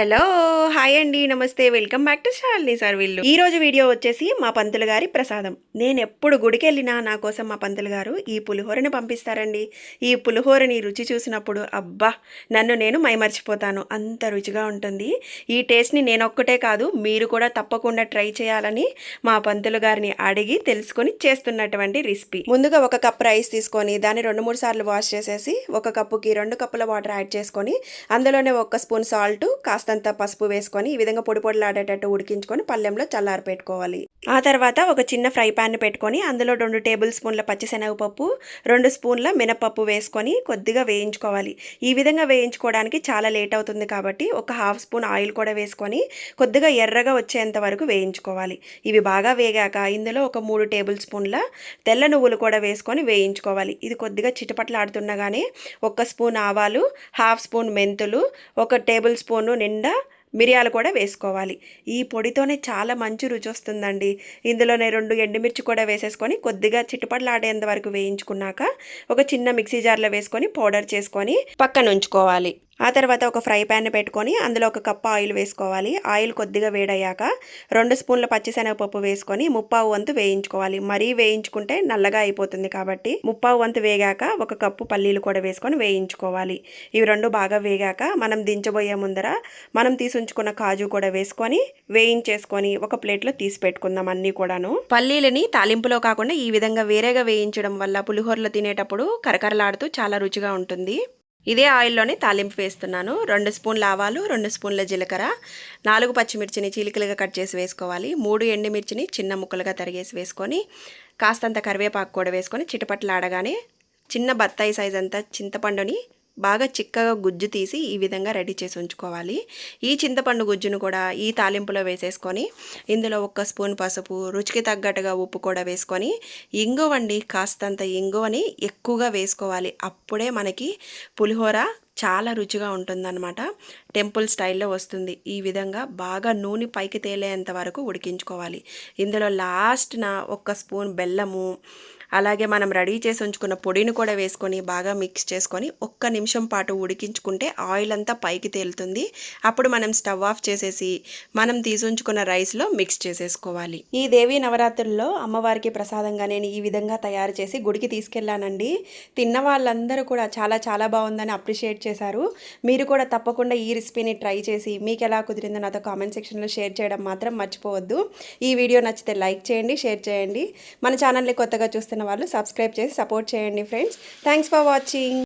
Hello. Hi అండి నమస్తే. Welcome back to Shalini sir వీళ్ళు. ఈ రోజు వీడియో వచ్చేసి మా పంతులు గారి ప్రసాదం. నేను ఎప్పుడు గుడికి వెళ్ళినా నా కోసం మా పంతులు గారు ఈ పులిహోరని పంపిస్తారండి. ఈ పులిహోరని రుచి చూసినప్పుడు అబ్బా నన్ను నేను మైమర్చిపోతాను. అంత రుచిగా ఉంటుంది. ఈ టేస్ట్ని నేను ఒక్కటే కాదు మీరు కూడా తప్పకుండా ట్రై చేయాలని మా పంతులు గారిని అడిగి తెలుసుకొని చేస్తున్నటువంటి రెసిపీ. ముందుగా ఒక కప్ రైస్ తీసుకొని దాన్ని రెండు మూడు సార్లు వాష్ చేసేసి ఒక కప్పుకి రెండు కప్పుల వాటర్ యాడ్ చేసుకొని అందులోనే ఒక స్పూన్ సాల్ట్ కాస్తంత పసుపు వేసి వేసుకొని ఈ విధంగా పొడి పొడిలాడేటట్టు ఉడికించుకొని పళ్ళెంలో చల్లారి పెట్టుకోవాలి. ఆ తర్వాత ఒక చిన్న ఫ్రై ప్యాన్ పెట్టుకొని అందులో రెండు టేబుల్ స్పూన్ల పచ్చిశనగపప్పు రెండు స్పూన్ల మినపప్పు వేసుకొని కొద్దిగా వేయించుకోవాలి. ఈ విధంగా వేయించుకోవడానికి చాలా లేట్ అవుతుంది కాబట్టి ఒక హాఫ్ స్పూన్ ఆయిల్ కూడా వేసుకొని కొద్దిగా ఎర్రగా వచ్చేంత వరకు వేయించుకోవాలి. ఇవి బాగా వేగాక ఇందులో ఒక మూడు టేబుల్ స్పూన్ల తెల్ల నువ్వులు కూడా వేసుకొని వేయించుకోవాలి. ఇది కొద్దిగా చిటపట్లాడుతుండగానే ఒక స్పూన్ ఆవాలు హాఫ్ స్పూన్ మెంతులు ఒక టేబుల్ స్పూను నిండా మిరియాలు కూడా వేసుకోవాలి. ఈ పొడితోనే చాలా మంచి రుచి వస్తుందండి ఇందులోనే రెండు ఎండుమిర్చి కూడా వేసేసుకొని కొద్దిగా చిట్టుపట్లాడేంత వరకు వేయించుకున్నాక ఒక చిన్న మిక్సీ జార్లో వేసుకొని పౌడర్ చేసుకొని పక్కన ఉంచుకోవాలి ఆ తర్వాత ఒక ఫ్రై ప్యాన్ పెట్టుకొని అందులో ఒక కప్పు ఆయిల్ వేసుకోవాలి. ఆయిల్ కొద్దిగా వేడయ్యాక రెండు స్పూన్ల పచ్చిశనగపప్పు వేసుకొని ముప్పావు వంతు వేయించుకోవాలి. మరీ వేయించుకుంటే నల్లగా అయిపోతుంది కాబట్టి ముప్పావు వంతు వేగాక ఒక కప్పు పల్లీలు కూడా వేసుకొని వేయించుకోవాలి. ఇవి రెండు బాగా వేగాక మనం దించబోయే ముందర మనం తీసుంచుకున్న కాజు కూడా వేసుకొని వేయించేసుకొని ఒక ప్లేట్లో తీసి పెట్టుకుందాం అన్నీ కూడాను. పల్లీలని తాలింపులో కాకుండా ఈ విధంగా వేరేగా వేయించడం వల్ల పులిహోరలో తినేటప్పుడు కరకరలాడుతూ చాలా రుచిగా ఉంటుంది. ఇదే ఆయిల్లోనే తాలింపు వేస్తున్నాను. రెండు స్పూన్ల ఆవాలు రెండు స్పూన్ల జీలకర్ర నాలుగు పచ్చిమిర్చిని చీలికలుగా కట్ చేసి వేసుకోవాలి. మూడు ఎండుమిర్చిని చిన్న ముక్కలుగా తరిగేసి వేసుకొని కాస్తంత కరివేపాకు కూడా వేసుకొని చిటపట్లాడగానే చిన్న బత్తాయి సైజ్ అంతా చింతపండుని బాగా చిక్కగా గుజ్జు తీసి ఈ విధంగా రెడీ చేసి ఉంచుకోవాలి. ఈ చింతపండు గుజ్జును కూడా ఈ తాలింపులో వేసేసుకొని ఇందులో ఒక్క స్పూన్ పసుపు రుచికి తగ్గట్టుగా ఉప్పు కూడా వేసుకొని ఇంగువండి కాస్తంత ఇంగువని ఎక్కువగా వేసుకోవాలి. అప్పుడే మనకి పులిహోర చాలా రుచిగా ఉంటుందన్నమాట. టెంపుల్ స్టైల్లో వస్తుంది. ఈ విధంగా బాగా నూనె పైకి తేలేంత వరకు ఉడికించుకోవాలి. ఇందులో లాస్ట్న ఒక్క స్పూన్ బెల్లము అలాగే మనం రెడీ చేసి ఉంచుకున్న పొడిని కూడా వేసుకొని బాగా మిక్స్ చేసుకొని ఒక్క నిమిషం పాటు ఉడికించుకుంటే ఆయిల్ అంతా పైకి తేలుతుంది. అప్పుడు మనం స్టవ్ ఆఫ్ చేసేసి మనం తీసి ఉంచుకున్న రైస్లో మిక్స్ చేసేసుకోవాలి. ఈ దేవి నవరాత్రుల్లో అమ్మవారికి ప్రసాదంగా నేను ఈ విధంగా తయారు చేసి గుడికి తీసుకెళ్ళానండి. తిన్న వాళ్ళందరూ కూడా చాలా చాలా బాగుందని అప్రిషియేట్ చేశారు. మీరు కూడా తప్పకుండా ఈ రెసిపీని ట్రై చేసి మీకు ఎలా కుదిరిందో నాతో కామెంట్ సెక్షన్లో షేర్ చేయడం మాత్రం మర్చిపోవద్దు. ఈ వీడియో నచ్చితే లైక్ చేయండి షేర్ చేయండి. మన ఛానల్ని కొత్తగా చూస్తున్న వాళ్ళు సబ్స్క్రైబ్ చేసి సపోర్ట్ చేయండి ఫ్రెండ్స్. Thanks for watching